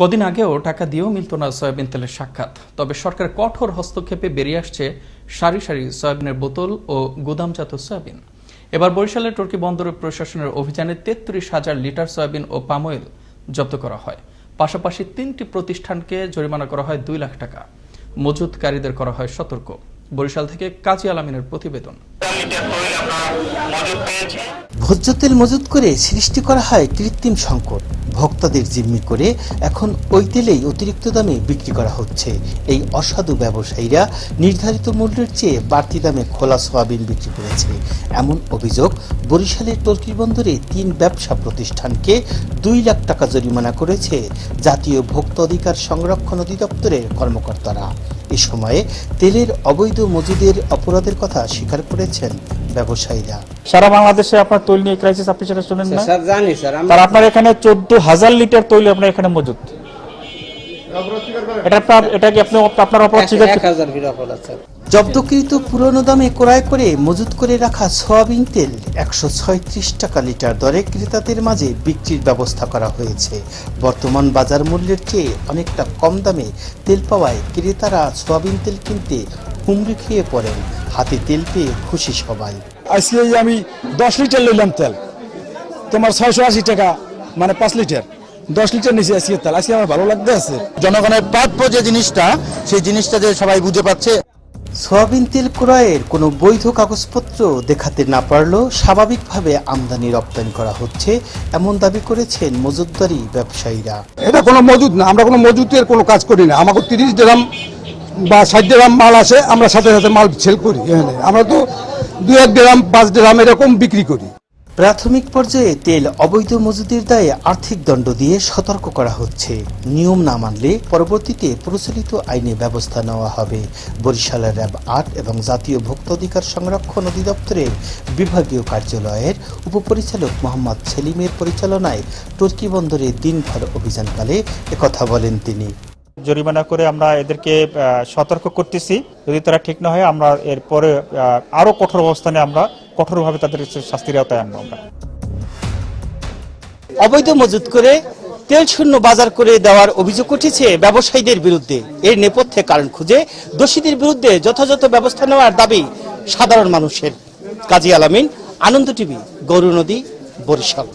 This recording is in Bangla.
কদিন আগেও টাকা দিয়েও মিলত না সয়াবিন তেলের সাক্ষাৎ। তবে সরকার কঠোর হস্তক্ষেপে বেরিয়ে আসছে সারি সারি সয়াবিনের বোতল ও গুদামজাত সয়াবিন। এবার বরিশালের টর্কি বন্দরের প্রশাসনের অভিযানে তেত্রিশ হাজার লিটার সয়াবিন ও পাম অয়েল জব্দ করা হয়। পাশাপাশি তিনটি প্রতিষ্ঠানকে জরিমানা করা হয় দুই লাখ টাকা। মজুতকারীদের করা হয় সতর্ক। বরিশাল থেকে কাজী আলামিনের প্রতিবেদন। ভোজ্য তেল মজুত করে সৃষ্টি করা হয় কৃত্রিম সংকট। ভোক্তাদের জিম্মি করে এখন ওই তেলেই অতিরিক্ত দামে বিক্রি করা হচ্ছে। এই অসাধু ব্যবসায়ীরা নির্ধারিত মূল্যের চেয়ে বাড়তি দামে খোলা সোয়াবিন বিক্রি করেছে। এমন অভিযোগ বরিশালের টর্কি বন্দরে তিন ব্যবসা প্রতিষ্ঠানকে দুই লাখ টাকা জরিমানা করেছে জাতীয় ভোক্তা অধিকার সংরক্ষণ অধিদপ্তরের কর্মকর্তারা। এ সময়ে তেলের অবৈধ মজুদের অপরাধের কথা স্বীকার করেছেন ব্যবসায়ীরা। সারা বাংলাদেশে আপনার তৈল নিয়ে ক্রাইসিস আপনি সেটা শুনেন না? স্যার জানি স্যার তার আপনার এখানে চোদ্দ হাজার লিটার তৈল আপনার এখানে মজুদ এটা আপনার এটা কি আপনি আপনার অপরাধ স্বীকার জব্দকৃত পুরনো দামে ক্রয় করে মজুত করে রাখা সয়াবিন তেল একশো ছয়ত্রিশ টাকা লিটার দরে ক্রেতাদের মাঝে বিক্রির ব্যবস্থা করা হয়েছে। বর্তমান বাজার মূল্যের চেয়ে অনেকটা কম দামে তেল পাওয়ায় ক্রেতারা সয়াবিন তেল কিনতে হুমড়ি খেয়ে পড়েন। হাতে তেল পেয়ে খুশি সবাই। আজকে আমি দশ লিটার লইলাম তেল। তোমার ছয়শো আশি টাকা মানে পাঁচ লিটার। দশ লিটার নিচে আজকে তেল। আজকে আমার ভালো লাগতে আছে। জনগণের প্রাপ্য যে জিনিসটা সেই জিনিসটা যে সবাই বুঝে পাচ্ছে। সয়াবিন তেল ক্রয়ের কোনো বৈধ কাগজপত্র দেখাতে না পারলেও স্বাভাবিকভাবে আমদানি রপ্তানি করা হচ্ছে এমন দাবি করেছেন মজুতদারি ব্যবসায়ীরা। এটা কোনো মজুদ না আমরা কোনো মজুদের কোনো কাজ করি না। আমাকে তিরিশ গ্রাম বা ষাট গ্রাম মাল আসে আমরা সাথে সাথে মাল সেল করি এখানে। আমরা তো দু এক গ্রাম, পাঁচ গ্রাম এরকম বিক্রি করি। প্রাথমিক পর্যায়ে তেল অবৈধ মজুদের দায়ে আর্থিক দণ্ড দিয়ে সতর্ক করা হচ্ছে। নিয়ম না মানলে পরবর্তীতে প্রচলিত আইনে ব্যবস্থা নেওয়া হবে। বরিশালের র্যাব আট এবং জাতীয় ভোক্তা অধিকার সংরক্ষণ অধিদপ্তরের বিভাগীয় কার্যালয়ের উপপরিচালক মোহাম্মদ সেলিমের পরিচালনায় টর্কি বন্দরে দিনভর অভিযানকালে একথা বলেন তিনি। জরিমানা করে আমরা এদেরকে সতর্ক করতেছি। যদি তারা ঠিক না হয়, আমরা এরপরে আরও কঠোর অবস্থানে আমরা কঠোরভাবে তাদের শাস্তির আওতায় আনব আমরা। অবৈধ মজুত করে তেল শূন্য বাজার করে দেওয়ার অভিযোগ উঠেছে ব্যবসায়ীদের বিরুদ্ধে। এর নেপথ্যে কারণ খুঁজে দোষীদের বিরুদ্ধে যথাযথ ব্যবস্থা নেওয়ার দাবি সাধারণ মানুষের। কাজী আলামিন, আনন্দ টিভি, গৌরনদী, বরিশাল।